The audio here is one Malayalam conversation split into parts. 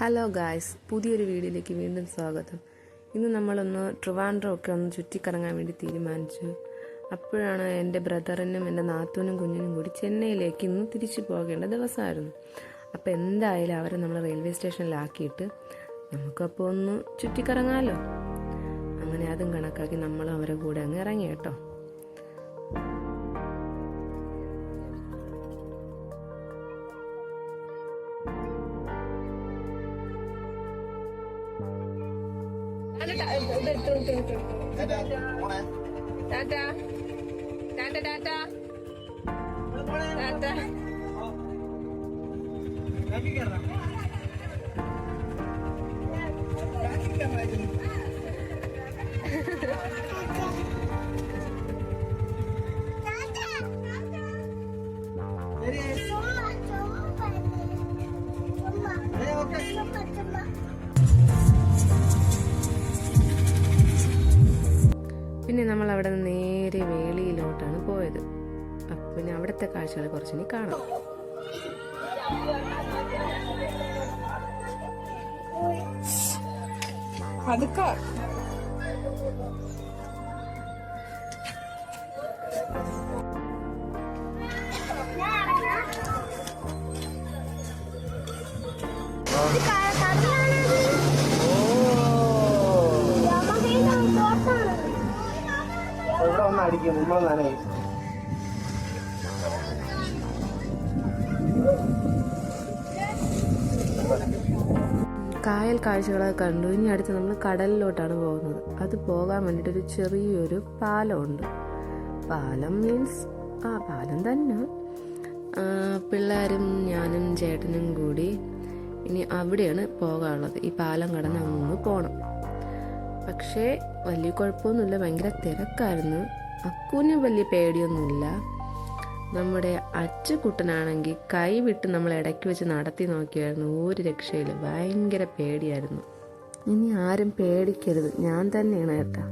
ഹലോ ഗായ്സ് പുതിയൊരു വീഡിയോയിലേക്ക് വീണ്ടും സ്വാഗതം. ഇന്ന് നമ്മളൊന്ന് ട്രിവാൻഡ്രം ഒക്കെ ഒന്ന് ചുറ്റിക്കറങ്ങാൻ വേണ്ടി തീരുമാനിച്ചു. അപ്പോഴാണ് എന്റെ ബ്രദറിനും എന്റെ നാത്തൂനും കുഞ്ഞിനും കൂടി ചെന്നൈയിലേക്ക് ഇന്ന് തിരിച്ചു പോകേണ്ട ദിവസമായിരുന്നു. അപ്പോൾ എന്തായാലും അവരെ നമ്മൾ റെയിൽവേ സ്റ്റേഷനിലാക്കിയിട്ട് നമുക്കപ്പോൾ ഒന്ന് ചുറ്റിക്കറങ്ങാമല്ലോ അങ്ങനെ അതും കണക്കാക്കി നമ്മൾ അവരെ കൂടെ അങ്ങ് ഇറങ്ങി കേട്ടോ. mana tak udah turun turun turun. Dadah. Dadah. Dadah dadah. Dadah. Lagi kerana. പിന്നെ നമ്മൾ അവിടെ നിന്ന് നേരെ വേളിയിലോട്ടാണ് പോയത്. അപ്പം പിന്നെ അവിടുത്തെ കാഴ്ചകൾ കുറച്ചിനി കാണാം. പതുക്കെ. കായൽ കാഴ്ചകളെ കണ്ടു. ഇനി അടുത്ത് നമ്മൾ കടലിലോട്ടാണ് പോകുന്നത്. അത് പോകാൻ വേണ്ടിയിട്ട് ഒരു ചെറിയൊരു പാലമുണ്ട്. പാലം മീൻസ് ആ പാലം തന്നെ. പിള്ളേരും ഞാനും ചേട്ടനും കൂടി ഇനി അവിടെയാണ് പോകാനുള്ളത്. ഈ പാലം കടന്ന് അങ്ങ് പോകണം പക്ഷേ വലിയ കുഴപ്പമൊന്നുമില്ല. ഭയങ്കര തിരക്കായിരുന്നു. അക്കൂന് വലിയ പേടിയൊന്നുമില്ല. നമ്മുടെ അച്ചുകുട്ടനാണെങ്കിൽ കൈ വിട്ട് നമ്മൾ ഇടയ്ക്ക് വെച്ച് നടത്തി നോക്കിയായിരുന്നു. ഒരു രക്ഷയില്ല. ഭയങ്കര പേടിയായിരുന്നു. ഇനി ആരും പേടിക്കരുത്. ഞാൻ തന്നെയാണ് കേട്ടാ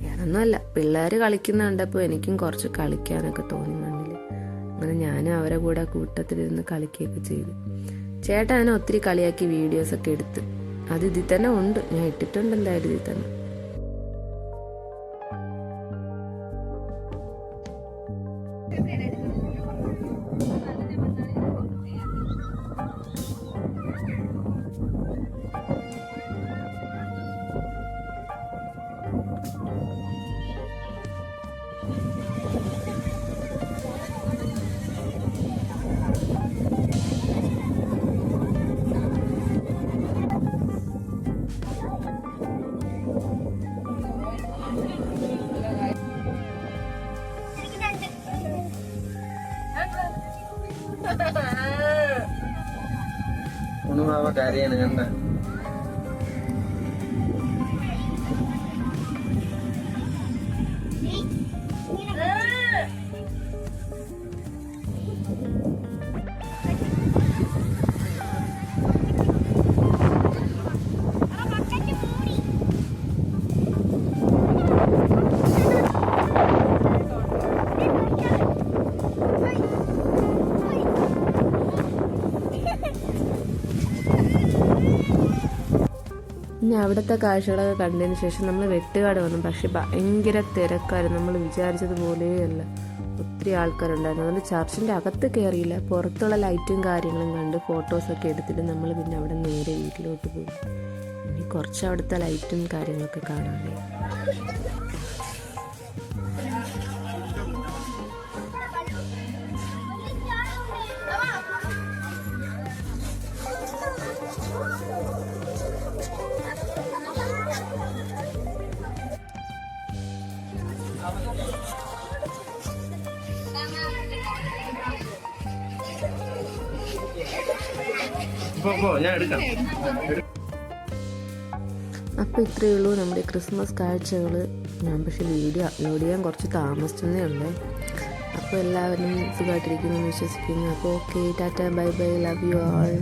ഞാനൊന്നുമല്ല. പിള്ളേർ കളിക്കുന്ന കണ്ടപ്പോൾ എനിക്കും കുറച്ച് കളിക്കാനൊക്കെ തോന്നി മണ്ണിൽ അങ്ങനെ ഞാനും അവരെ കൂടെ കൂട്ടത്തിലിരുന്ന് കളിക്കുകയൊക്കെ ചെയ്തു. ചേട്ടൻ അതിനെ ഒത്തിരി കളിയാക്കി വീഡിയോസൊക്കെ എടുത്ത്. അത് ഇതിൽ തന്നെ ഉണ്ട്. ഞാൻ ഇട്ടിട്ടുണ്ട് എന്തായാലും ഇതിൽ തന്നെ. Kita lanjut. Halo. Halo. yang Halo. ഇനി അവിടുത്തെ കാഴ്ചകളൊക്കെ കണ്ടതിന് ശേഷം നമ്മൾ വെട്ടുകാട് വന്നു. പക്ഷെ ഭയങ്കര തിരക്കായിരുന്നു. നമ്മൾ വിചാരിച്ചതുപോലെയല്ല. ഒത്തിരി ആൾക്കാരുണ്ടായിരുന്നു. അതുകൊണ്ട് ചർച്ചിന്റെ അകത്ത് കയറിയില്ല. പുറത്തുള്ള ലൈറ്റും കാര്യങ്ങളും കണ്ട് ഫോട്ടോസൊക്കെ എടുത്തിട്ട് നമ്മൾ പിന്നെ അവിടെ നേരെ വീട്ടിലോട്ട് പോയി. ഇനി കുറച്ച് അവിടുത്തെ ലൈറ്റും കാര്യങ്ങളൊക്കെ കാണാനേ അപ്പോൾ ഇത്രയേ ഉള്ളൂ നമ്മുടെ ക്രിസ്മസ് കാഴ്ചകൾ ഞാൻ പക്ഷേ വീഡിയോ അപ്ലോഡ് ചെയ്യാൻ കുറച്ച് താമസിച്ചതേ ഉള്ളേ. അപ്പോൾ എല്ലാവരും സുഖമായിട്ടിരിക്കുന്നു വിശ്വസിക്കുന്നു. അപ്പോൾ okay tata bye bye love you all